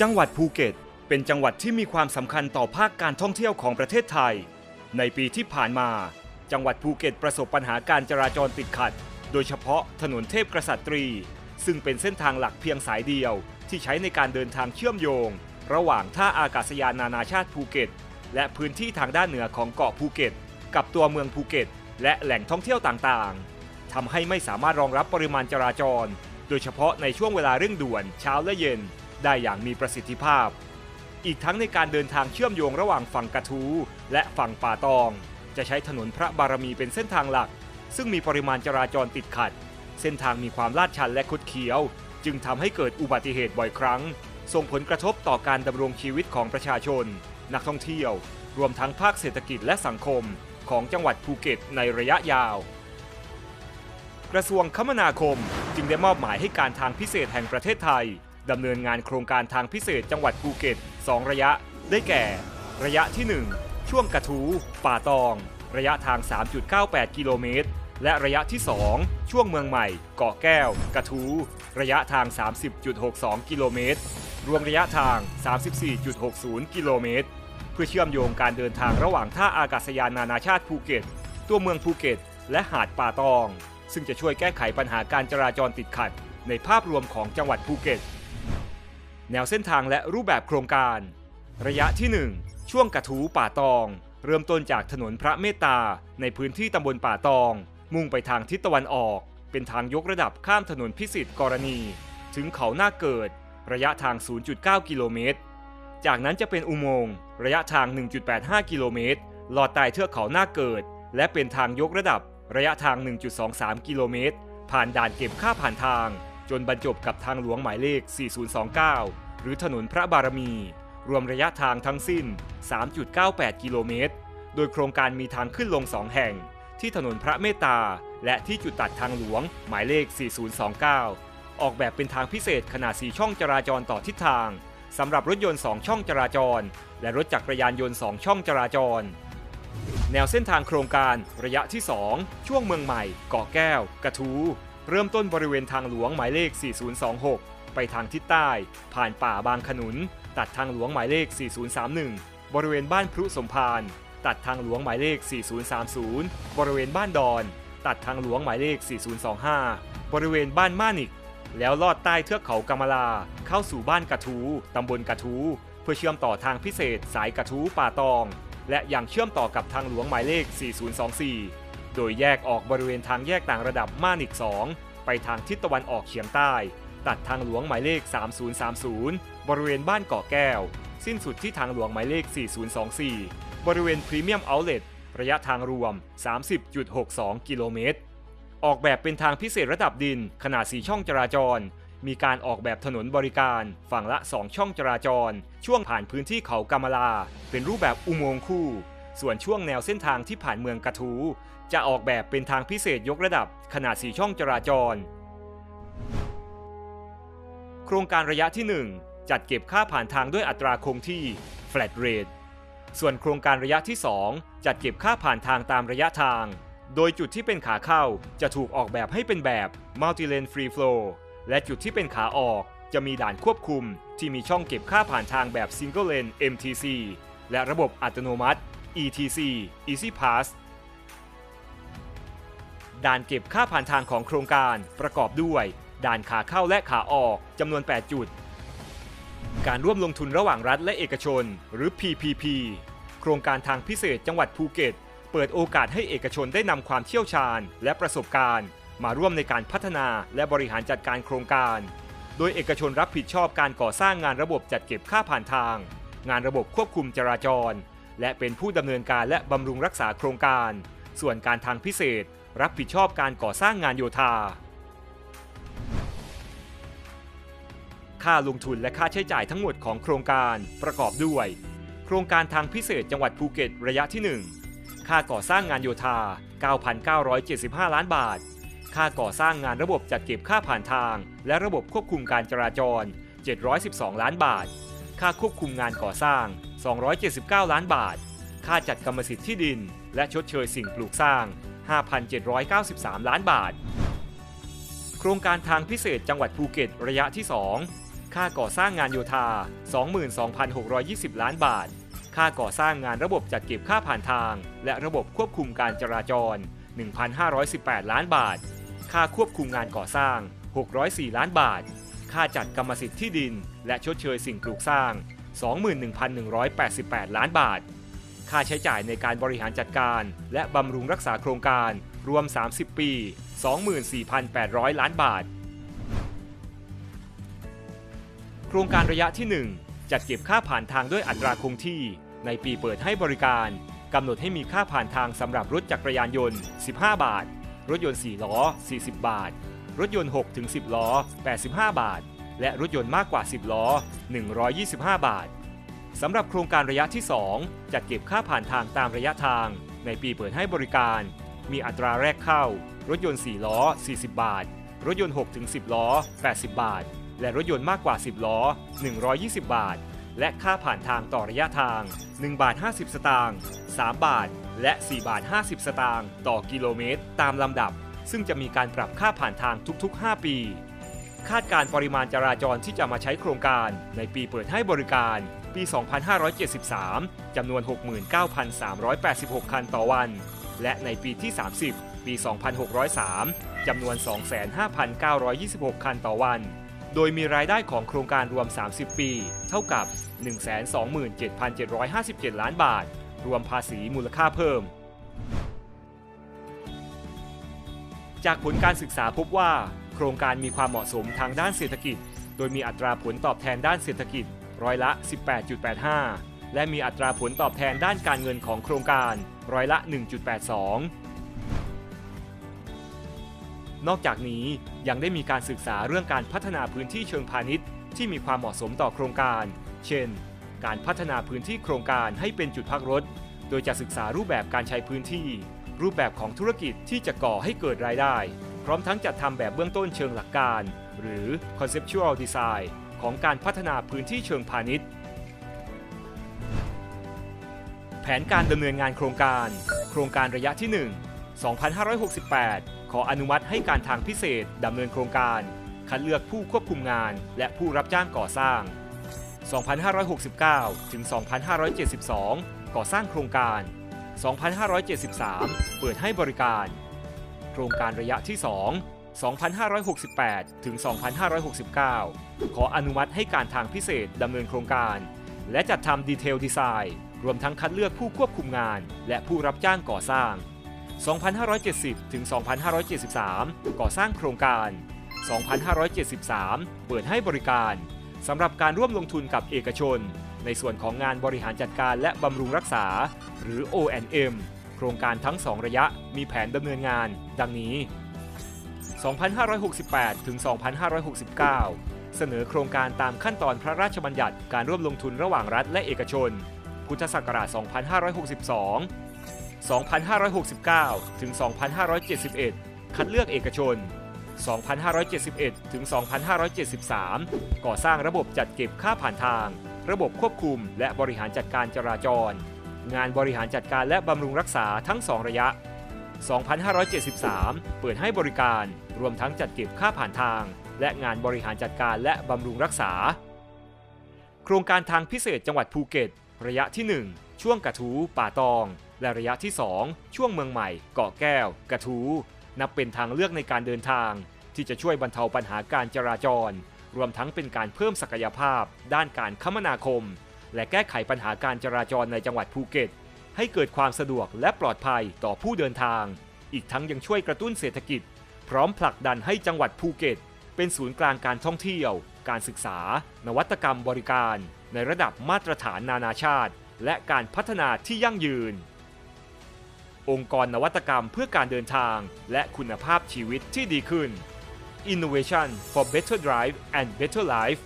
จังหวัดภูเก็ต เป็นจังหวัดที่มีความสำคัญต่อภาคการท่องเที่ยวของประเทศไทย ในปีที่ผ่านมา จังหวัดภูเก็ตประสบปัญหาการจราจรติดขัด โดยเฉพาะถนนเทพกษัตรี ซึ่งเป็นเส้นทางหลักเพียงสายเดียว ที่ใช้ในการเดินทางเชื่อมโยง ระหว่างท่าอากาศยานนานาชาติภูเก็ต และพื้นที่ทางด้านเหนือของเกาะภูเก็ต กับตัวเมืองภูเก็ต และแหล่งท่องเที่ยวต่างๆทำให้ไม่สามารถรองรับปริมาณจราจร โดยเฉพาะในช่วงเวลาเร่งด่วนเช้าและเย็น ได้อย่างมีประสิทธิภาพ อีกทั้งในการเดินทางเชื่อมโยงระหว่างฝั่งกระทู และฝั่งป่าตอง จะใช้ถนนพระบารมีเป็นเส้นทางหลัก ซึ่งมีปริมาณจราจรติดขัด เส้นทางมีความลาดชันและคดเคี้ยว จึงทำให้เกิดอุบัติเหตุบ่อยครั้ง ส่งผลกระทบต่อการดำรงชีวิตของประชาชน นักท่องเที่ยว รวมทั้งภาคเศรษฐกิจและสังคม ของจังหวัดภูเก็ตในระยะยาวกระทรวงคมนาคมจึงได้มอบหมายให้การทางพิเศษแห่งประเทศไทย ดำเนินงานโครงการทางพิเศษจังหวัดภูเก็ต 2 ระยะ ได้แก่ ระยะที่ 1 ช่วงกระทู ป่าตอง ระยะทาง 3.98 กิโลเมตร และระยะที่ 2 ช่วงเมืองใหม่ เกาะแก้ว กระทู ระยะทาง 30.62 กิโลเมตร รวมระยะทาง 34.60 กิโลเมตร เพื่อเชื่อมโยงการเดินทางระหว่างท่าอากาศยานนานาชาติภูเก็ต ตัวเมืองภูเก็ต และหาดป่าตอง ซึ่งจะช่วยแก้ไขปัญหาการจราจรติดขัดในภาพรวมของจังหวัดภูเก็ต แนวเส้นทางและรูปแบบโครงการ ระยะที่ 1 ช่วงกระทูป่าตอง เริ่มต้นจากถนนพระเมตตา ในพื้นที่ตำบลป่าตอง มุ่งไปทางทิศตะวันออก เป็นทางยกระดับข้ามถนนพิสิทธิ์กรณี ถึงเขาหน้าเกิด ระยะทาง 0.9 กิโลเมตร จากนั้นจะเป็นอุโมงค์ระยะทาง 1.85 กิโลเมตรลอดใต้เทือกเขาหน้าเกิด และเป็นทางยกระดับระยะทาง 1.23 กิโลเมตร ผ่านด่านเก็บค่าผ่านทาง จนบรรจบกับทางหลวงหมายเลข 4029 หรือถนนพระบารมี รวมระยะทางทั้งสิ้น 3.98 กิโลเมตร โดยโครงการมีทางขึ้นลง2แห่ง ที่ถนนพระเมตตา และที่จุดตัดทางหลวงหมายเลข 4029 ออกแบบเป็นทางพิเศษขนาด 4 ช่องจราจรต่อทิศทางสำหรับรถยนต์ 2 ช่องจราจร และรถจักรยานยนต์ 2 ช่องจราจร แนวเส้นทางโครงการระยะที่ 2 ช่วงเมืองใหม่เกาะแก้ว กระทู เริ่มต้นบริเวณทางหลวงหมายเลข 4026 ไปทางทิศใต้ ผ่านป่าบางขนุน ตัดทางหลวงหมายเลข 4031 บริเวณบ้านพรุสมพาน ตัดทางหลวงหมายเลข 4030 บริเวณบ้านดอน ตัดทางหลวงหมายเลข 4025 บริเวณบ้านม่านิก แล้วลอดใต้เทือกเขากำมะลา เข้าสู่บ้านกระทู ตำบลกระทู เพื่อเชื่อมต่อทางพิเศษสายกระทูป่าตอง และยังเชื่อมต่อกับทางหลวงหมายเลข 4024 โดยแยกออกบริเวณทางแยกต่างระดับม่านิก2 ไปทางทิศตะวันออกเฉียงใต้ ตัดทางหลวงหมายเลข 3030 บริเวณบ้านเกาะแก้ว สิ้นสุดที่ทางหลวงหมายเลข 4024 บริเวณพรีเมียมเอาท์เลทระยะทางรวม 30.62 กิโลเมตร ออกแบบเป็นทางพิเศษระดับดินขนาด 4 ช่องจราจร มีการออกแบบถนนบริการฝั่งละ 2 ช่องจราจร ช่วงผ่านพื้นที่เขากำมะลา เป็นรูปแบบอุโมงค์คู่ ส่วนช่วงแนวเส้นทางที่ผ่านเมืองกระทู จะออกแบบเป็นทางพิเศษยกระดับขนาด4ช่องจราจร โครงการระยะที่ 1 จัดเก็บค่าผ่านทางด้วยอัตราคงที่ flat rate ส่วนโครงการระยะที่ 2 จัดเก็บค่าผ่านทางตามระยะทาง โดยจุดที่เป็นขาเข้าจะถูกออกแบบให้เป็นแบบ multi lane free flow และจุดที่เป็นขาออกจะมีด่านควบคุมที่มีช่องเก็บค่าผ่านทางแบบ single lane MTC และระบบอัตโนมัติ ETC Easy Pass ด่านเก็บค่าผ่านทางของโครงการประกอบด้วย ด่านขาเข้าและขาออกจำนวน 8 จุด การร่วมลงทุนระหว่างรัฐและเอกชน หรือ PPP โครงการทางพิเศษจังหวัดภูเก็ต เปิดโอกาสให้เอกชนได้นำความเชี่ยวชาญและประสบการณ์ มาร่วมในการพัฒนาและบริหารจัดการโครงการ โดยเอกชนรับผิดชอบการก่อสร้างงานระบบจัดเก็บค่าผ่านทาง งานระบบควบคุมจราจร และเป็นผู้ดำเนินการและบำรุงรักษาโครงการ ส่วนการทางพิเศษ รับผิดชอบการก่อสร้างงานโยธา ค่าลงทุนและค่าใช้จ่ายทั้งหมดของโครงการประกอบด้วย โครงการทางพิเศษจังหวัดภูเก็ตระยะที่ 1 ค่าก่อสร้างงานโยธา 9,975 ล้านบาท ค่าก่อสร้างงานระบบจัดเก็บค่าผ่านทาง และระบบควบคุมการจราจร 712 ล้านบาท ค่าควบคุมงานก่อสร้าง 279 ล้านบาท ค่าจัดกรรมสิทธิ์ที่ดิน และชดเชยสิ่งปลูกสร้าง 5,793 ล้านบาท โครงการทางพิเศษจังหวัดภูเก็ตระยะที่ 2 ค่าก่อสร้างงานโยธา 22,620 ล้านบาท ค่าก่อสร้างงานระบบจัดเก็บค่าผ่านทาง และระบบควบคุมการจราจร 1,518 ล้านบาท ค่าควบคุมงานก่อสร้าง 604 ล้านบาท ค่าจัดกรรมสิทธิ์ที่ดิน และชดเชยสิ่งปลูกสร้าง 21,188 ล้านบาท ค่าใช้จ่ายในการบริหารจัดการ และบำรุงรักษาโครงการ รวม 30 ปี 24,800 ล้านบาท โครงการระยะที่ 1 จัดเก็บค่าผ่านทางด้วยอัตราคงที่ ในปีเปิดให้บริการกำหนดให้มีค่าผ่านทางสำหรับรถจักรยานยนต์ 15 บาท รถยนต์ 4 ล้อ 40 บาท รถยนต์ 6-10 ล้อ 85 บาท และรถยนต์มากกว่า 10 ล้อ 125 บาท สำหรับโครงการระยะที่ 2 จัดเก็บค่าผ่านทางตามระยะทาง ในปีเปิดให้บริการ มีอัตราแรกเข้า รถยนต์ 4 ล้อ 40 บาท รถยนต์ 6-10 ล้อ 80 บาท และรถยนต์มากกว่า 10 ล้อ 120 บาท และค่าผ่านทางต่อระยะทาง 1 บาท 50 สตางค์ 3 บาท และ 4 บาท 50 สตางค์ต่อกิโลเมตร ตามลำดับ ซึ่งจะมีการปรับค่าผ่านทางทุกๆ 5 ปี คาดการปริมาณจราจรที่จะมาใช้โครงการ ในปีเปิดให้บริการ ปี 2573 จำนวน 69,386 คันต่อวัน และในปีที่ 30 ปี 2603 จำนวน 25,926 คันต่อวัน โดยมีรายได้ของโครงการรวม 30 ปี เท่ากับ 127,757 ล้านบาท รวมภาษีมูลค่าเพิ่มจากผลการศึกษาพบว่า โครงการมีความเหมาะสมทางด้านเศรษฐกิจ โดยมีอัตราผลตอบแทนด้านเศรษฐกิจร้อยละ 18.85 และมีอัตราผลตอบแทนด้านการเงินของโครงการร้อยละ 1.82 นอกจากนี้ยังได้มีการศึกษาเรื่องการพัฒนาพื้นที่เชิงพาณิชย์ ที่มีความเหมาะสมต่อโครงการ เช่น การพัฒนาพื้นที่โครงการให้เป็นจุดพักรถ โดยจะศึกษารูปแบบการใช้พื้นที่ รูปแบบของธุรกิจที่จะก่อให้เกิดรายได้ พร้อมทั้งจัดทำแบบเบื้องต้นเชิงหลักการ หรือ conceptual design ของการพัฒนาพื้นที่เชิงพาณิชย์ แผนการดำเนินงานโครงการ โครงการระยะที่ 1 2568 ขออนุมัติให้การทางพิเศษดำเนินโครงการ คัดเลือกผู้ควบคุมงาน และผู้รับจ้างก่อสร้าง 2569 ถึง 2572 ก่อสร้างโครงการ 2573 เปิดให้บริการ โครงการระยะที่ 2 2568 ถึง 2569 ขออนุมัติให้การทางพิเศษดำเนินโครงการ และจัดทำดีเทลดีไซน์รวมทั้งคัดเลือกผู้ควบคุมงาน และผู้รับจ้างก่อสร้าง 2570 ถึง 2573 ก่อสร้างโครงการ 2573 เปิดให้บริการสำหรับการร่วมลงทุนกับเอกชน ในส่วนของงานบริหารจัดการและบำรุงรักษา หรือ O&M โครงการทั้ง 2 ระยะมีแผนดำเนินงาน ดังนี้ 2568 ถึง 2569 เสนอโครงการตามขั้นตอนพระราชบัญญัติการร่วมลงทุนระหว่างรัฐและเอกชน พุทธศักราช 2562 2569 ถึง 2571 คัดเลือกเอกชน 2571 ถึง 2573 ก่อสร้างระบบจัดเก็บค่าผ่านทาง ระบบควบคุมและบริหารจัดการจราจร งานบริหารจัดการและบำรุงรักษาทั้ง 2 ระยะ 2573 เปิดให้บริการ รวมทั้งจัดเก็บค่าผ่านทาง และงานบริหารจัดการและบำรุงรักษา โครงการทางพิเศษจังหวัดภูเก็ต ระยะที่ 1 ช่วงกระทูป่าตอง และระยะที่ 2 ช่วงเมืองใหม่ เกาะแก้ว กระทูนับเป็นทางเลือกในการเดินทาง ที่จะช่วยบรรเทาปัญหาการจราจร รวมทั้งเป็นการเพิ่มศักยภาพ ด้านการคมนาคม และแก้ไขปัญหาการจราจรในจังหวัดภูเก็ต ให้เกิดความสะดวกและปลอดภัยต่อผู้เดินทาง อีกทั้งยังช่วยกระตุ้นเศรษฐกิจ พร้อมผลักดันให้จังหวัดภูเก็ต เป็นศูนย์กลางการท่องเที่ยว การศึกษา นวัตกรรมบริการ ในระดับมาตรฐานนานาชาติ และการพัฒนาที่ยั่งยืน องค์กรนวัตกรรมเพื่อการเดินทาง และคุณภาพชีวิตที่ดีขึ้น Innovation for Better Drive and Better Life